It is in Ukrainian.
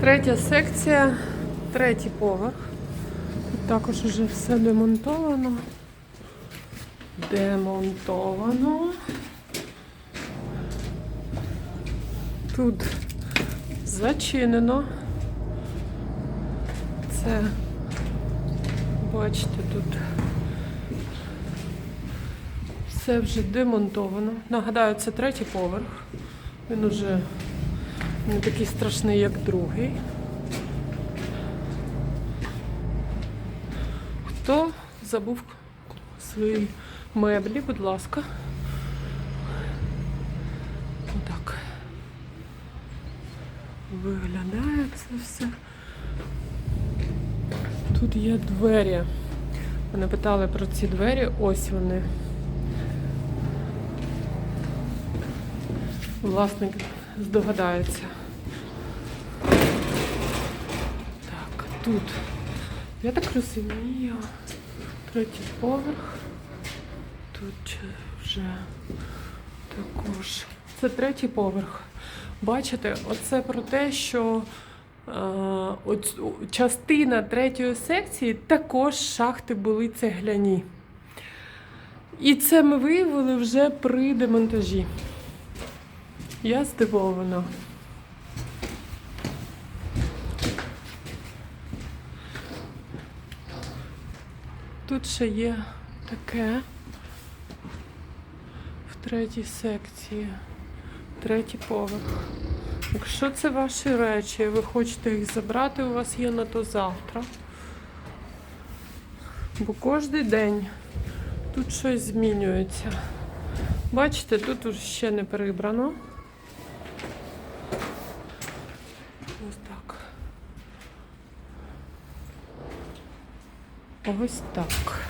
Третя секція, третій поверх. Тут також вже все демонтовано. Демонтовано. Тут зачинено. Це, бачите, тут все вже демонтовано. Нагадаю, це третій поверх. Він уже не такий страшний, як другий. Хто забув свої меблі, будь ласка. Отак. Виглядає це все. Тут є двері. Мене питали про ці двері. Ось вони. Власник здогадається. Так, тут. Я так розумію. Третій поверх. Тут вже також. Це третій поверх. Бачите, оце про те, що е, оць- частина третьої секції також шахти були цегляні. І це ми виявили вже при демонтажі. Я здивована. Тут ще є таке в третій секції, третій поверх. Якщо це ваші речі, ви хочете їх забрати, у вас є на то завтра. Бо кожен день тут щось змінюється. Бачите, тут уже ще не прибрано. Ось так. Ось так.